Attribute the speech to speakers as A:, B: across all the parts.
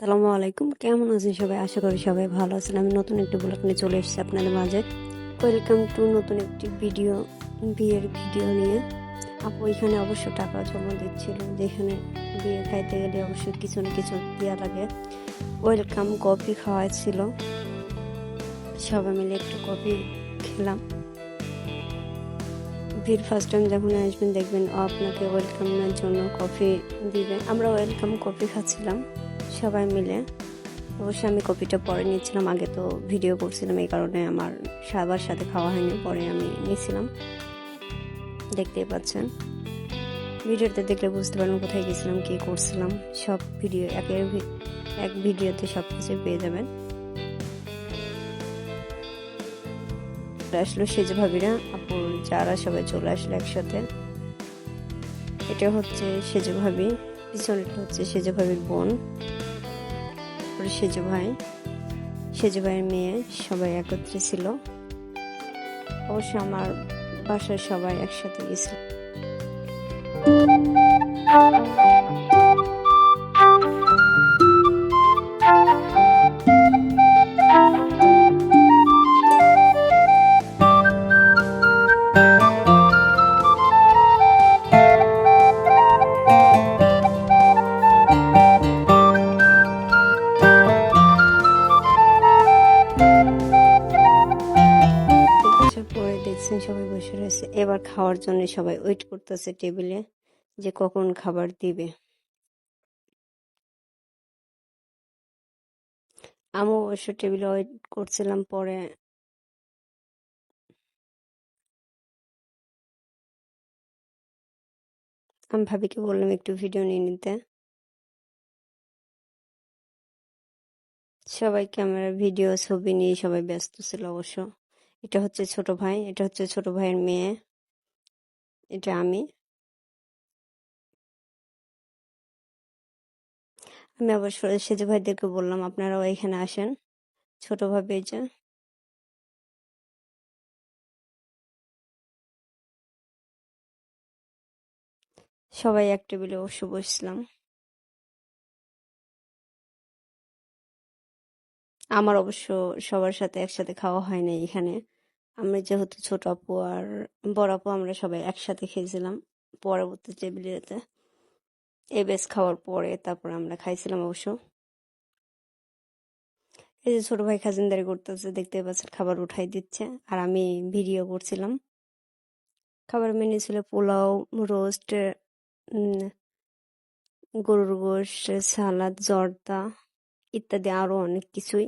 A: সালামু আলাইকুম। কেমন আছেন সবাই? আশা করি সবাই ভালো আছেন। আমি নতুন একটি ব্লগ নিয়ে চলে এসেছি আপনাদের মাঝে। ওয়েলকাম টু নতুন একটি ভিডিও বিয়ের ভিডিও নিয়ে। আপু এখানে অবশ্য টাকা জমা দিচ্ছিল। যেখানে বিয়ে খাইতে গেলে অবশ্যই কিছু না কিছু দেওয়া লাগে। ওয়েলকাম কফি খাওয়া ছিল সবাই মিলে একটু কফি খেলাম। ভিড় ফার্স্ট টাইম যখন আসবেন দেখবেন আপনাকে ওয়েলকামের জন্য কফি দিবে। আমরা ওয়েলকাম কফি খাচ্ছিলাম। সবাই মিলে। অবশ্যই আমি কপিটা পরে নিয়েছিলাম। আগে তো ভিডিও করছিলাম, এই কারণে আমার সবার সাথে খাওয়া হয়নি, পরে আমি নিয়েছিলাম। দেখতেই পাচ্ছেন। ভিডিওতে দেখলে বুঝতে পারবেন কোথায় গেছিলাম, কী করছিলাম। সব ভিডিও, একের এক ভিডিওতে সব কিছু পেয়ে যাবেন। আসলো সেজ ভাবিরা আপুর যারা সবাই চলে আসলো একসাথে। এটা হচ্ছে সেজ ভাবি পিছনেটা হচ্ছে সেজ ভাবির বোন। তারপরে সেজু ভাই, সেজু ভাইয়ের মেয়ে সবাই একত্রে ছিল। অবশ্য আমার বাসার সবাই একসাথে গেছিল। আসার এবার খাওয়ার জন্য সবাই ওয়েট করতেছে টেবিলে যে কখন খাবার দিবে। আমি অবশ্য টেবিলে ওয়েট করছিলাম পরে আমি ভাবিকে বললাম একটু ভিডিও নিয়ে নিতে। সবাই ক্যামেরা ভিডিও ছবি নিয়ে সবাই ব্যস্ত ছিল অবশ্য। এটা হচ্ছে ছোট ভাই, এটা হচ্ছে ছোট ভাইয়ের মেয়ে। এটা আমি। আমি অবশ্য সেজু ভাইদেরকে বললাম, আপনারাও এখানে আসেন। ছোট ভাবে এই যে। সবাই এক টেবিলে অবশ্য বসলাম। আমার অবশ্য সবার সাথে একসাথে খাওয়া হয় না এখানে। আমরা যেহেতু ছোট আপু আর বড় আপু আমরা সবাই একসাথে খেয়েছিলাম পরবর্তী টেবিলেতে এই বেশ খাওয়ার পরে তারপর আমরা খাইছিলাম অবশ্য। এই যে ছোট ভাই খাজিনদারি করতেছে দেখতে পাচ্ছেন খাবার উঠাই দিচ্ছে। আর আমি ভিডিও করছিলাম। খাবার মেনু ছিল পোলাও রোস্ট গরুর গোশ সালাদ জর্দা ইত্যাদি আরও অনেক কিছুই।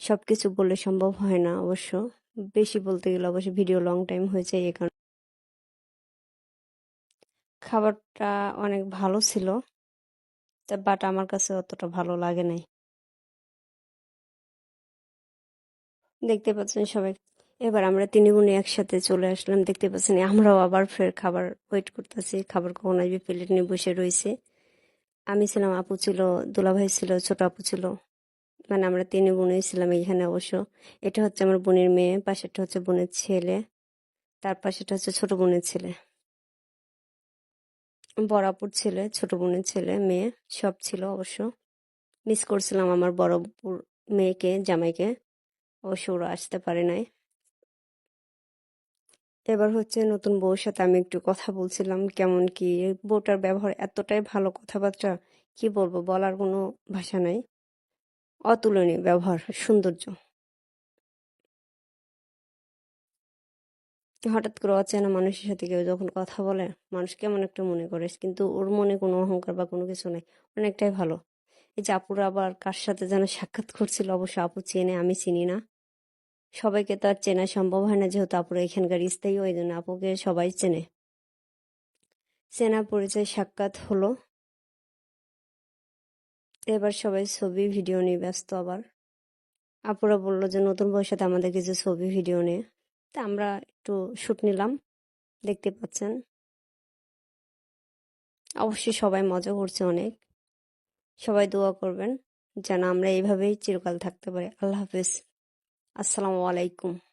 A: সব কিছু বলে সম্ভব হয় না অবশ্য। বেশি বলতে গেলে অবশ্যই ভিডিও লং টাইম হয়েছে এই কারণে। খাবারটা অনেক ভালো ছিল বাট আমার কাছে অতটা ভালো লাগে নাই। দেখতে পাচ্ছেন সবাই, এবার আমরা তিন বোনে একসাথে চলে আসলাম। দেখতে পাচ্ছেন আমরাও আবার ফের খাবার ওয়েট করতেছি। খাবার কখন আসবে প্লেট নিয়ে বসে রয়েছে। আমি ছিলাম, আপু ছিল, দুলাভাই ছিল, ছোট আপু ছিল। মানে আমরা তিন বোনই ছিলাম এইখানে অবশ্য। এটা হচ্ছে আমার বোনের মেয়ে, পাশেরটা হচ্ছে বোনের ছেলে, তার পাশেরটা হচ্ছে ছোট বোনের ছেলে। বড় আপুর ছেলে, ছোট বোনের ছেলে, মেয়ে, সব ছিল অবশ্য। মিস করছিলাম আমার বড়পুর মেয়েকে, জামাইকে। অবশ্য ওরা আসতে পারে নাই। এবার হচ্ছে নতুন বউর সাথে আমি একটু কথা বলছিলাম, কেমন কি? বউটার ব্যবহার এতটাই ভালো কথাবার্তা, কি বলব? বলার কোনো ভাষা নাই। অতুলনীয় ব্যবহার, সৌন্দর্য। হঠাৎ করে অচেনা মানুষের সাথে কেউ যখন কথা বলে, মানুষ কেমন একটা মনে করে, কিন্তু ওর মনে কোনো অহংকার বা কোনো কিছু নেই। অনেকটাই ভালো। এই যে আপুরা আবার কার সাথে যেন সাক্ষাৎ করছিল, অবশ্য আপু চেনে, আমি চিনি না। সবাইকে তো আর চেনা সম্ভব হয় না, যেহেতু আপুরা এখানকার স্থায়ী, ওই জন্য আপুকে সবাই চেনে। চেনা পরিচয় সাক্ষাৎ হলো। এবার সবাই ছবি, ভিডিও নিয়ে ব্যস্ত আবার। আপুরা বলল যে, নতুন বয়সাতে আমাদের কিছু ছবি, ভিডিও নিয়ে। তা আমরা একটু শ্যুট নিলাম, দেখতে পাচ্ছেন। অবশ্যই সবাই মজা করছে অনেক। সবাই দোয়া করবেন যেন আমরা এইভাবেই চিরকাল থাকতে পারি। আল্লাহ হাফিজ। আসসালামু আলাইকুম।